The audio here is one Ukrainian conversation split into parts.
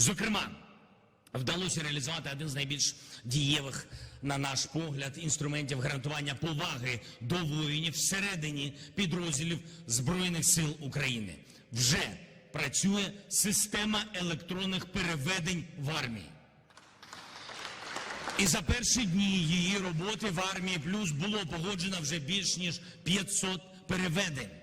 Зокрема, вдалося реалізувати один з найбільш дієвих, на наш погляд, інструментів гарантування поваги до воїнів всередині підрозділів Збройних сил України. Вже працює система електронних переведень в армії. І за перші дні її роботи в армії плюс було погоджено вже більш ніж 500 переведень.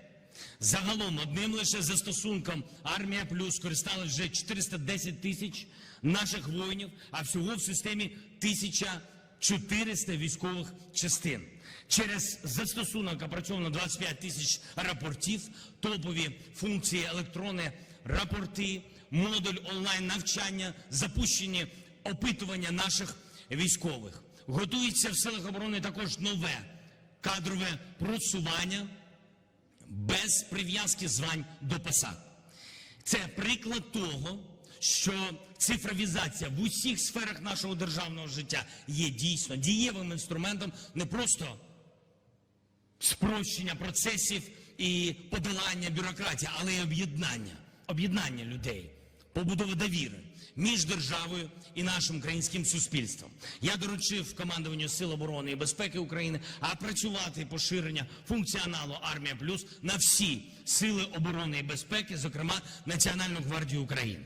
Загалом одним лише застосунком армія плюс скористалось вже 410 тисяч наших воїнів, а всього в системі 1400 військових частин. Через застосунок опрацьовано 25 тисяч рапортів, топові функції електронні рапорти, модуль онлайн навчання, запущені опитування наших військових. Готується в силах оборони також нове кадрове просування без прив'язки звань до посад. Це приклад того, що цифровізація в усіх сферах нашого державного життя є дійсно дієвим інструментом не просто спрощення процесів і подолання бюрократії, але й об'єднання, об'єднання людей, побудова довіри між державою і нашим українським суспільством. Я доручив командуванню Сил оборони і безпеки України опрацювати поширення функціоналу Армія Плюс на всі сили оборони і безпеки, зокрема Національну гвардію України.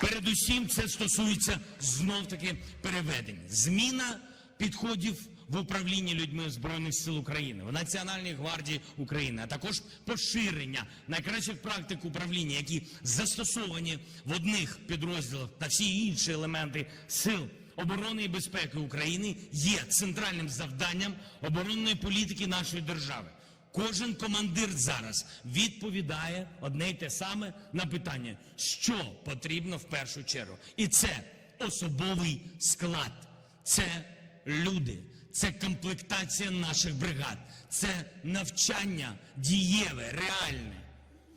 Передусім, це стосується знов-таки переведень. Зміна підходів в управлінні людьми Збройних сил України, в Національній гвардії України, а також поширення найкращих практик управління, які застосовані в одних підрозділах та всі інші елементи сил оборони і безпеки України, є центральним завданням оборонної політики нашої держави. Кожен командир зараз відповідає одне й те саме на питання, що потрібно в першу чергу. І це особовий склад, це люди, це комплектація наших бригад, це навчання дієве, реальне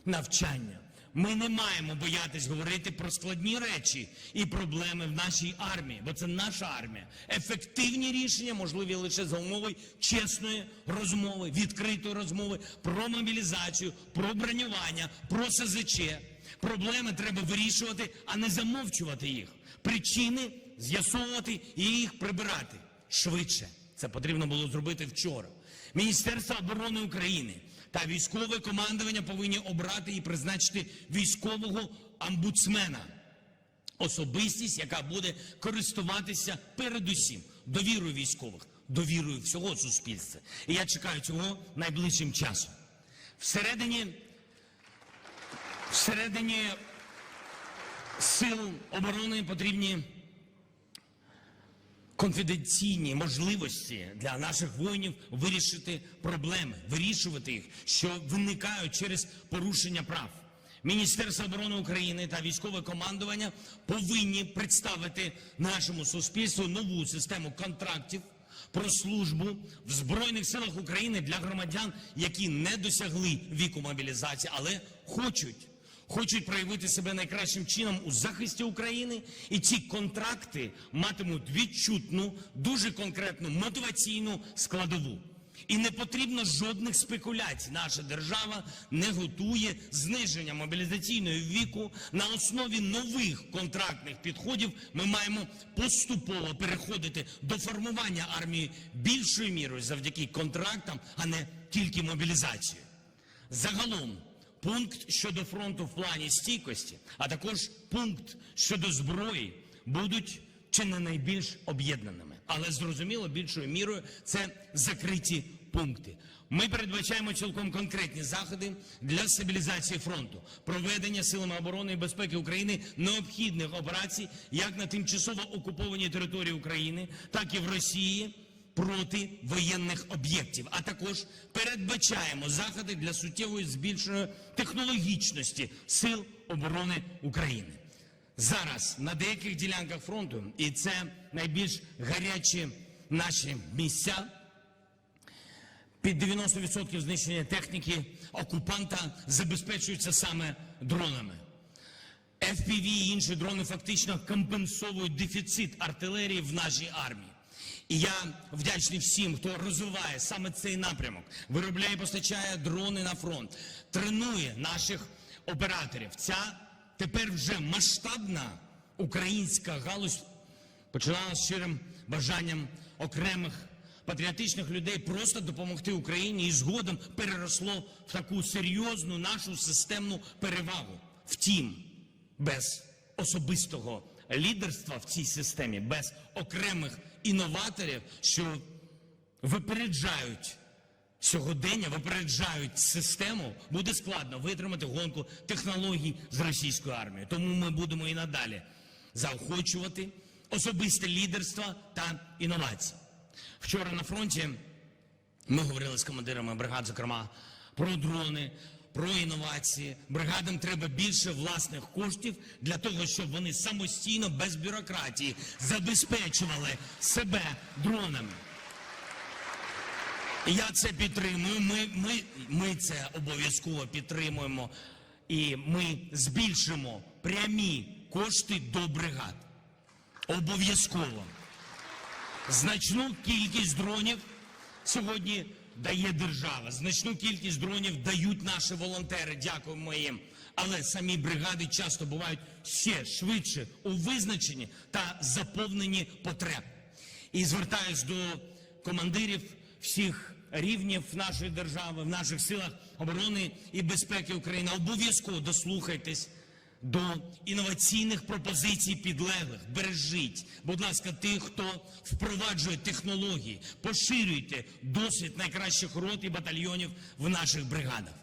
навчання. Ми не маємо боятись говорити про складні речі і проблеми в нашій армії, бо це наша армія. Ефективні рішення можливі лише за умови чесної розмови, відкритої розмови про мобілізацію, про бронювання, про СЗЧ. Проблеми треба вирішувати, а не замовчувати їх. Причини з'ясовувати і їх прибирати швидше. Це потрібно було зробити вчора. Міністерство оборони України та військове командування повинні обрати і призначити військового омбудсмена. Особистість, яка буде користуватися передусім довірою військових, довірою всього суспільства. І я чекаю цього найближчим часом. Всередині, всередині сил оборони потрібні конфіденційні можливості для наших воїнів вирішити проблеми, вирішувати їх, що виникають через порушення прав. Міністерство оборони України та військове командування повинні представити нашому суспільству нову систему контрактів про службу в Збройних силах України для громадян, які не досягли віку мобілізації, але хочуть хочуть проявити себе найкращим чином у захисті України, і ці контракти матимуть відчутну, дуже конкретну мотиваційну складову. І не потрібно жодних спекуляцій. Наша держава не готує зниження мобілізаційного віку на основі нових контрактних підходів. Ми маємо поступово переходити до формування армії більшою мірою завдяки контрактам, а не тільки мобілізації. Загалом пункт щодо фронту в плані стійкості, а також пункт щодо зброї будуть чи не найбільш об'єднаними. Але зрозуміло, більшою мірою це закриті пункти. Ми передбачаємо цілком конкретні заходи для стабілізації фронту, проведення силами оборони і безпеки України необхідних операцій як на тимчасово окупованій території України, так і в Росії проти воєнних об'єктів, а також передбачаємо заходи для суттєвої збільшення технологічності сил оборони України. Зараз на деяких ділянках фронту, і це найбільш гарячі наші місця. Під 90% знищення техніки окупанта забезпечуються саме дронами. FPV і інші дрони фактично компенсовують дефіцит артилерії в нашій армії. І я вдячний всім, хто розвиває саме цей напрямок, виробляє і постачає дрони на фронт, тренує наших операторів. Ця тепер вже масштабна українська галузь починала з щирим бажанням окремих патріотичних людей просто допомогти Україні і згодом переросло в таку серйозну нашу системну перевагу. Втім, без особистого лідерства в цій системі, без окремих інноваторів, що випереджають сьогодення, випереджають систему, буде складно витримати гонку технологій з російською армією. Тому ми будемо і надалі заохочувати особисте лідерство та інновації. Вчора на фронті ми говорили з командирами бригад, зокрема, про дрони, про інновації. Бригадам треба більше власних коштів для того, щоб вони самостійно, без бюрократії, забезпечували себе дронами. Я це підтримую. Ми, ми, ми це обов'язково підтримуємо. І ми збільшимо прямі кошти до бригад. Обов'язково. Значну кількість дронів сьогодні дає держава. Значну кількість дронів дають наші волонтери. Дякуємо їм. Але самі бригади часто бувають ще швидше у визначенні та заповненні потреб. І звертаюсь до командирів всіх рівнів нашої держави, в наших силах оборони і безпеки України. Обов'язково дослухайтесь до інноваційних пропозицій підлеглих. Бережіть, будь ласка, тих, хто впроваджує технології, поширюйте досвід найкращих рот і батальйонів в наших бригадах.